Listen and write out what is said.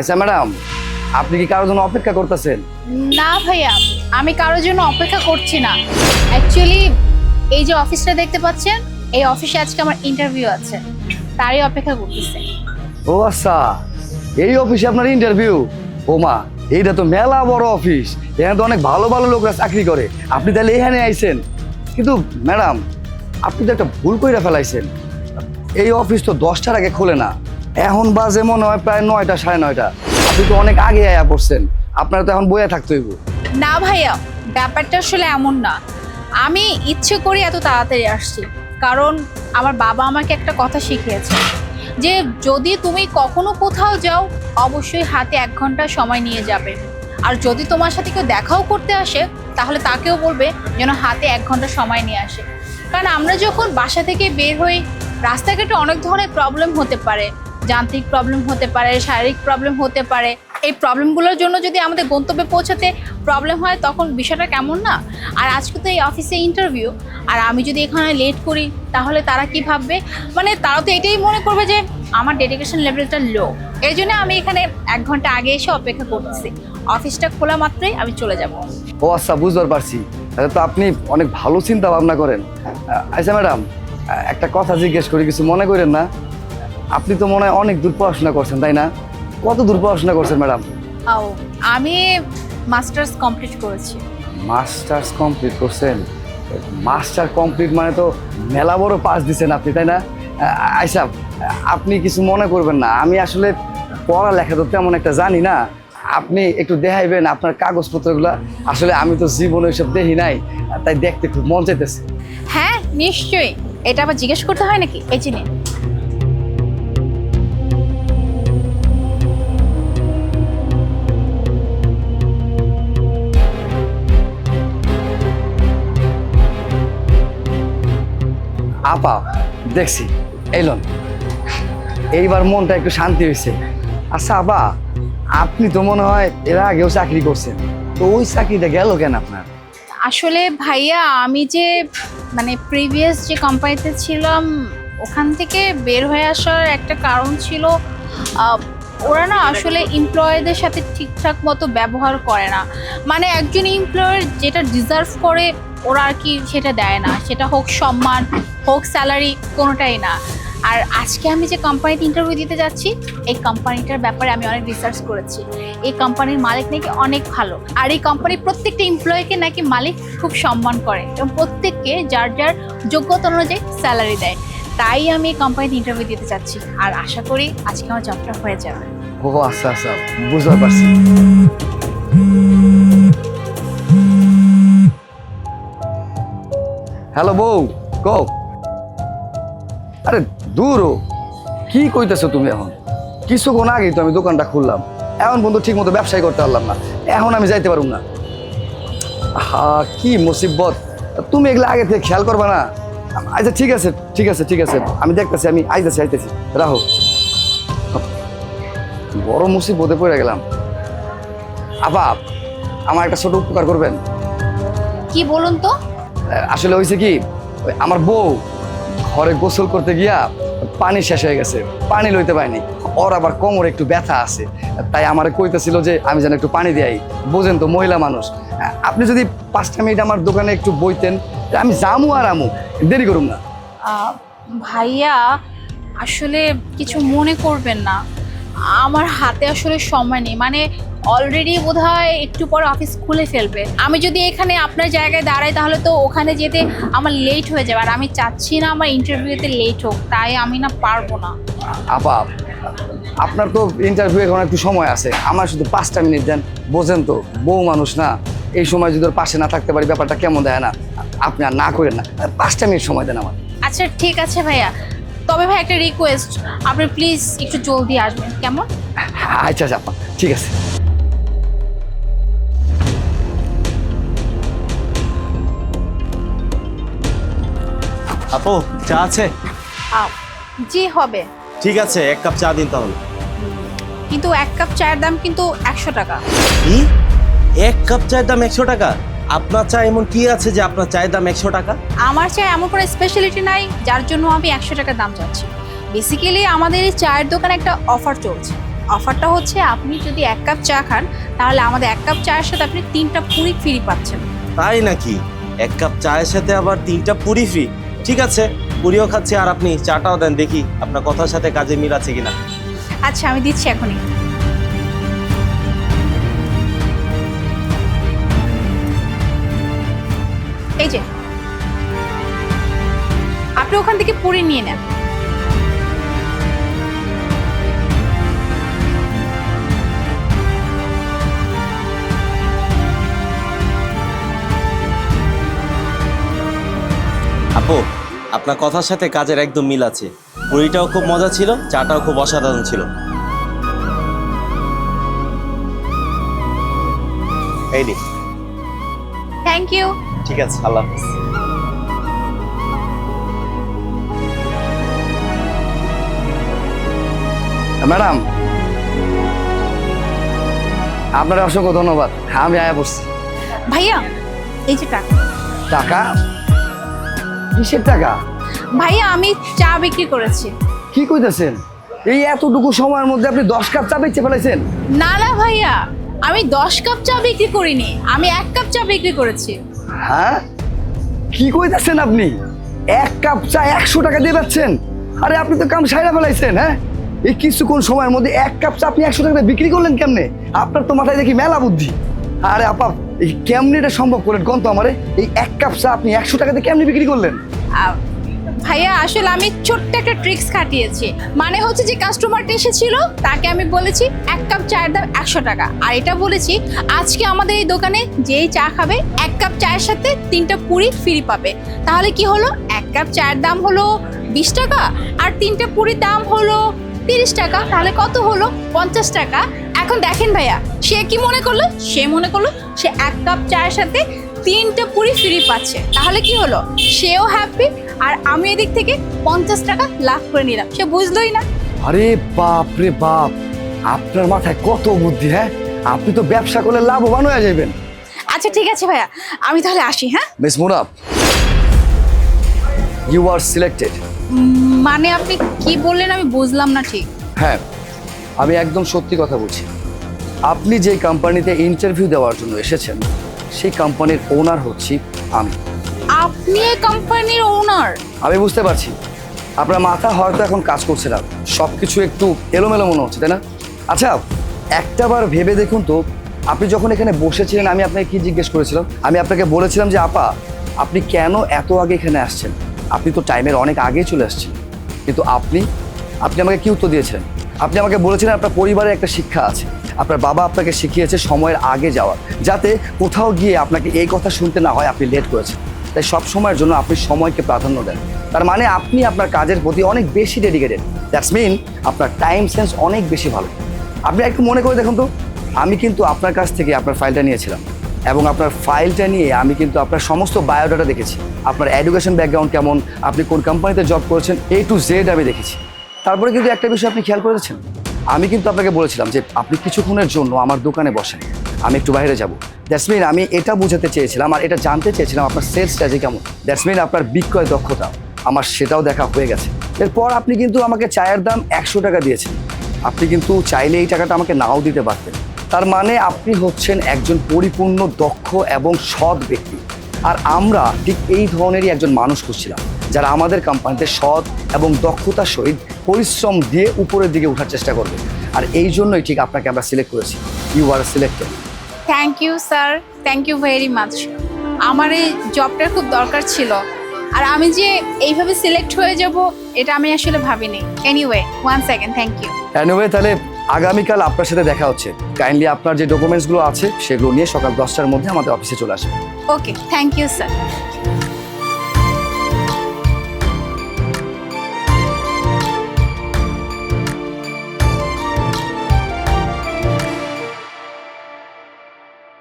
আচ্ছা ম্যাডাম আপনি কি কারোর জন্য অপেক্ষা করতেছেন? না ভাইয়া আমি কারোর জন্য অপেক্ষা করছি না। অ্যাকচুয়ালি এই যে অফিসটা দেখতে পাচ্ছেন এই অফিসে আজকে আমার ইন্টারভিউ আছে। তারই অপেক্ষা করতেছে। ও আচ্ছা এই অফিসে আপনার ইন্টারভিউ ও মা এইটা তো মেলা বড় অফিস। এখানে তো অনেক ভালো ভালো লোকরা চাকরি করে। আপনি তাহলে এখানে আইছেন। কিন্তু ম্যাডাম আপনি তো একটা ভুল কইরা ফেলাইছেন। এই অফিস তো দশটার আগে খোলে না। এখন বাজে মনে হয় প্রায় নয়টা, সাড়ে নয়টা। আপনি তো অনেক আগে আয়া পড়ছেন। আপনারা তো এখন বইয়া থাকতে হইব। না ভাইয়া, ব্যাপারটা আসলে এমন না। আমি ইচ্ছে করে এত তাড়াতাড়ি আসছি, কারণ আমার বাবা আমাকে একটা কথা শিখিয়েছে, যে যদি তুমি কখনো কোথাও যাও, অবশ্যই হাতে এক ঘণ্টা সময় নিয়ে যাবে। আর যদি তোমার সাথে কেউ দেখাও করতে আসে, তাহলে তাকেও বলবে যেন হাতে এক ঘণ্টা সময় নিয়ে আসে। কারণ আমরা যখন বাসা থেকে বের হই, রাস্তাঘাটে অনেক ধরনের প্রবলেম হতে পারে। যান্ত্রিক প্রবলেম হতে পারে, শারীরিক প্রবলেম হতে পারে। এই প্রবলেমগুলোর জন্য যদি আমাদের গন্তব্যে পৌঁছাতে প্রবলেম হয়, তখন বিষয়টা কেমন না? আর আজকে তো এই অফিসে ইন্টারভিউ আর আমি যদি এখানে লেট করি, তাহলে তারা কি ভাববে? মানে তারা তো এটাই মনে করবে যে, আমার ডেডিকেশন লেভেলটা লো এই জন্য আমি এখানে এক ঘণ্টা আগে এসে অপেক্ষা করতেছি। অফিসটা খোলা মাত্রই আমি চলে যাব। ও আচ্ছা বুঝতে পারছি। তো আপনি অনেক ভালো চিন্তা ভাবনা করেন। আচ্ছা ম্যাডাম, একটা কথা জিজ্ঞেস করি, কিছু মনে করেন না? আপনি তো মনে হয় অনেক দূর পড়াশোনা করছেন তাই না? কত দূর পড়াশোনা করছেন ম্যাডাম? ও আমি মাস্টার্স কমপ্লিট করেছি। মাস্টার্স কমপ্লিট করছেন? মাস্টার কমপ্লিট মানে তো মেলা বড় পাস দিছেন আপনি তাই না? আহ, আচ্ছা আপনি কিছু মনে করবেন না আমি আসলে পড়ালেখা তো তেমন একটা জানি না। আপনি একটু দেখাইবেন আপনার কাগজপত্রগুলো। আসলে আমি তো জীবনে এসব দেখি নাই তাই দেখতে খুব মন চাইতেছে। হ্যাঁ নিশ্চয়ই। এটা আবার জিজ্ঞেস করতে হয় নাকি? এই চিনি আপা, দেখছি, এলন। এইবার মনটা একটু শান্তি হয়েছে আচ্ছা আপা, আপনি তো মনে হয় এর আগেও চাকরি করছেন। তো ওই চাকরিটা গেল কেন আপনার? আসলে ভাইয়া, আমি যে মানে প্রিভিয়াস যে কোম্পানিতে ছিলাম, ওখান থেকে বের হয়ে আসার একটা কারণ ছিল ওরা না আসলে এমপ্লয়ীদের সাথে ঠিকঠাক মতো ব্যবহার করে না। মানে একজন এমপ্লয়ার যেটা ডিজার্ভ করে, ওরা আর কি সেটা দেয় না। সেটা হোক সম্মান হোক স্যালারি কোনোটাই না। আর আজকে আমি যে কোম্পানিতে ইন্টারভিউ দিতে যাচ্ছি, এই কোম্পানিটার ব্যাপারে আমি অনেক রিসার্চ করেছি। এই কোম্পানির মালিক নাকি অনেক ভালো। আর এই কোম্পানির প্রত্যেকটা এমপ্লয়িকে নাকি মালিক খুব সম্মান করে এবং প্রত্যেককে যার যার যোগ্যতা অনুযায়ী স্যালারি দেয়। তাই আমি এই কোম্পানিতে ইন্টারভিউ দিতে চাচ্ছি আর আশা করি আজকে আমার জবটা হয়ে যাবে। ও আচ্ছা আচ্ছা বুঝতে পারছি। হ্যালো বউ কো আরে দূর। কি কইতেছো তুমি এখন? কিছুক্ষণ আগেই তো আমি দোকানটা খুললাম। এখন বন্ধু ঠিক মতো ব্যবসায় করতে পারলাম না। এখন আমি যাইতে পারুম না। হা কি মুসিবত। তুমি এগুলো আগে থেকে খেয়াল করবে না। আচ্ছা ঠিক আছে ঠিক আছে ঠিক আছে। আমি দেখতেছি আমি আইতেছি আইতেছি। রাহো। বড় মুসিবতে পড়ে গেলাম। আপা আমার একটা ছোট উপকার করবেন। কি বলুন তো? আসলে হয়েছে কি আমার বউ ঘরে গোসল করতে গিয়া পানি শেষ হয়ে গেছে, পানি লইতে পারিনি। ওর আবার কোমরে একটু ব্যথা আছে, তাই আমার কইতেছিল যে আমি যেন একটু পানি দিই বোঝেন তো, মহিলা মানুষ। আপনি যদি পাঁচটা মিনিট আমার দোকানে একটু বইতেন আমি জামু আর আমু, দেরি করুম না। ভাইয়া, আসলে কিছু মনে করবেন না। আমার হাতে আসলে সময় নেই মানে অলরেডি বোধহয় একটু পর অফিস খুলে ফেলবে। আমি যদি এখানে আপনার জায়গায় দাঁড়াই তাহলে তো ওখানে যেতে আমার লেট হয়ে যাবে। আর আমি চাচ্ছি না আমার ইন্টারভিউতে লেট হোক তাই আমি না পারব না। আপা আপনার তো ইন্টারভিউ এখন একটু সময় আছে। আমার শুধু পাঁচটা মিনিট দেন। বোঝেন তো বউ মানুষ না। এই সময় যদি ওর পাশে না থাকতে পারি ব্যাপারটা কেমন দেয় না? আপনি আর না করেন না। পাঁচটা মিনিট সময় দেন আমার। আচ্ছা ঠিক আছে ভাইয়া। তবে ভাই একটা রিকোয়েস্ট আপনি প্লিজ একটু জলদি আসবেন কেমন? আচ্ছা আচ্ছা আপা ঠিক আছে। আপু চা আছে? জি হবে। ঠিক আছে এক কাপ চা দিন তাহলে। কিন্তু এক কাপ চায়ের দাম কিন্তু একশো টাকা। কি? এক কাপ চায়ের দাম একশো টাকা? আপনার চা এমন কি আছে যে আপনার চায়ের দাম একশো টাকা? আমার চায় এমন কোনো স্পেশালিটি নাই যার জন্য আমি একশো টাকা দাম চাচ্ছি। বেসিক্যালি আমাদের এই চায়ের দোকানে একটা অফার চলছে। অফারটা হচ্ছে আপনি যদি এক কাপ চা খান তাহলে আমাদের এক কাপ চায়ের সাথে আপনি তিনটা পুরি ফ্রি পাচ্ছেন। তাই নাকি? এক কাপ চায়ের সাথে আবার তিনটা পুরি ফ্রি ঠিক আছে, পুরিও খাচ্ছি আর আপনি চাটাও দেন, দেখি আপনার কথার সাথে কাজে মিল আছে কিনা। আচ্ছা আমি দিচ্ছি এখনই। এই যে, আপনি ওখান থেকে পুরি নিয়ে নেন। আপু আপনার কথার সাথে কাজের একদম মিল আছে। পুরিটাও খুব মজা ছিল চাটাও খুব অসাধারণ ছিল। এই রে থ্যাংক ইউ ঠিক আছে আল্লাহ হাফিজ। ম্যাডাম আপনার অসংখ্য ধন্যবাদ। হ্যাঁ আমি আয়া পড়ছি ভাইয়া এই যে টাকা। টাকা? কিসের টাকা? ভাইয়া আমি চা বিক্রি করেছি। কি কইতেছেন? এই এতটুকু সময়ের মধ্যে আপনি দশ কাপ চা বেচে ফেলেছেন না না ভাইয়া আমি দশ কাপ চা বিক্রি করিনি আমি এক কাপ চা বিক্রি করেছি। হ্যাঁ? কি কইতেছেন আপনি? এক কাপ চা একশো টাকা দিয়ে পাচ্ছেন আরে আপনি তো কাম সাইরা ফেলাইছেন হ্যাঁ? এই কিছুক্ষণ সময়ের মধ্যে এক কাপ চা আপনি একশো টাকা বিক্রি করলেন কেমনে? আপনার তো মাথায় দেখি মেলা বুদ্ধি। আরে আপা এই কেমনি এটা সম্ভব করলেন? কোন তো আমারে? এই এক কাপ চা আপনি একশো টাকা দিয়ে কেমনি বিক্রি করলেন? ভাইয়া, আসলে আমি ছোট্ট একটা ট্রিক্স খাটিয়েছি। মানে হচ্ছে যে কাস্টমারটা এসেছিল, তাকে আমি বলেছি, এক কাপ চায়ের দাম একশো টাকা। আর এটা বলেছি, আজকে আমাদের এই দোকানে যেই চা খাবে, এক কাপ চায়ের সাথে তিনটা পুরি ফ্রি পাবে। তাহলে কি হলো? এক কাপ চায়ের দাম হলো বিশ টাকা, আর তিনটা পুরির দাম হলো তিরিশ টাকা। তাহলে কত হলো? পঞ্চাশ টাকা। এখন দেখেন ভাইয়া সে কি মনে করল? সে মনে করল সে এক কাপ চায়ের সাথে তিনটা পুরি ফ্রি পাচ্ছে। তাহলে কি হলো? সেও হ্যাপি আর আমি এদিক থেকে পঞ্চাশ টাকা লাভ করে নিলাম। সে বুঝলোই না। আরে বাপ রে বাপ আপনার মাথায় কত বুদ্ধি হ্যাঁ? আপনি তো ব্যবসা করলে লাভবান হয়ে যাবেন। আচ্ছা ঠিক আছে ভাইয়া আমি তাহলে আসি হ্যাঁ? Miss Munaf you are selected মানে আপনি কি বললেন আমি বুঝলাম না ঠিক। হ্যাঁ আমি একদম সত্যি কথা বলছি। আপনি যে কোম্পানিতে ইন্টারভিউ দেওয়ার জন্য এসেছেন সেই কোম্পানির ওনার হচ্ছি আমি। আপনি এই কোম্পানির ওনার আমি বুঝতে পারছি। আপনার মাথা হয়তো এখন কাজ করছে না। সব কিছু একটু এলোমেলো মনে হচ্ছে তাই না? আচ্ছা একটাবার ভেবে দেখুন তো আপনি যখন এখানে বসেছিলেন আমি আপনাকে কি জিজ্ঞেস করেছিলাম? আমি আপনাকে বলেছিলাম যে আপা আপনি কেন এত আগে এখানে আসছেন? আপনি তো টাইমের অনেক আগে চলে আসছেন। কিন্তু আপনি আপনি আমাকে কি উত্তর দিয়েছিলেন? আপনি আমাকে বলেছিলেন আপনার পরিবারে একটা শিক্ষা আছে। আপনার বাবা আপনাকে শিখিয়েছে সময়ের আগে যাওয়া, যাতে কোথাও গিয়ে আপনাকে এই কথা শুনতে না হয়, আপনি লেট করেছেন। তাই সব সময়ের জন্য আপনি সময়কে প্রাধান্য দেন। তার মানে আপনি আপনার কাজের প্রতি অনেক বেশি ডেডিকেটেড দ্যাটস মিন আপনার টাইম সেন্স অনেক বেশি ভালো। আপনি একটু মনে করে দেখুন তো, আমি কিন্তু আপনার কাছ থেকে আপনার ফাইলটা নিয়েছিলাম। এবং আপনার ফাইলটা নিয়ে আমি কিন্তু আপনার সমস্ত বায়োডাটা দেখেছি। আপনার এডুকেশন ব্যাকগ্রাউন্ড কেমন, আপনি কোন কোম্পানিতে জব করেছেন এ টু জেড আমি দেখেছি। তারপরে কিন্তু একটা বিষয় আপনি খেয়াল করেছেন? আমি কিন্তু আপনাকে বলেছিলাম যে আপনি কিছুক্ষণের জন্য আমার দোকানে বসেন। আমি একটু বাইরে যাব। দ্যাটস মিন আমি এটা বোঝাতে চেয়েছিলাম আর এটা জানতে চেয়েছিলাম আপনার সেলস স্ট্র্যাটেজি কেমন। দ্যাটস মিন আপনার বিক্রয় দক্ষতা। আমার সেটাও দেখা হয়ে গেছে। এরপর আপনি কিন্তু আমাকে চায়ের দাম একশো টাকা দিয়েছেন। আপনি কিন্তু চাইলে এই টাকাটা আমাকে নাও দিতে পারতেন। তার মানে আপনি হচ্ছেন একজন পরিপূর্ণ, দক্ষ এবং সৎ ব্যক্তি। আর আমরা ঠিক এই ধরনেরই একজন মানুষ খুঁজছিলাম, যারা আমাদের কোম্পানিতে সৎ এবং দক্ষতার সহিত পরিশ্রম দিয়ে উপরের দিকে ওঠার চেষ্টা করবে। আর এই জন্যই ঠিক আপনাকে আমরা সিলেক্ট করেছি। You are selected thank you sir thank you very much আমার এই জবটার খুব দরকার ছিল। আর আমি যে এইভাবে সিলেক্ট হয়ে যাব এটা আমি আসলে ভাবিনি। Anyway one second thank you anyway তাহলে আগামীকাল আপনার সাথে দেখা হচ্ছে। কাইন্ডলি আপনার যে ডকুমেন্টসগুলো আছে সেগুলো নিয়ে সকাল দশটার মধ্যে আমাদের অফিসে চলে আসবে ওকে থ্যাংক ইউ স্যার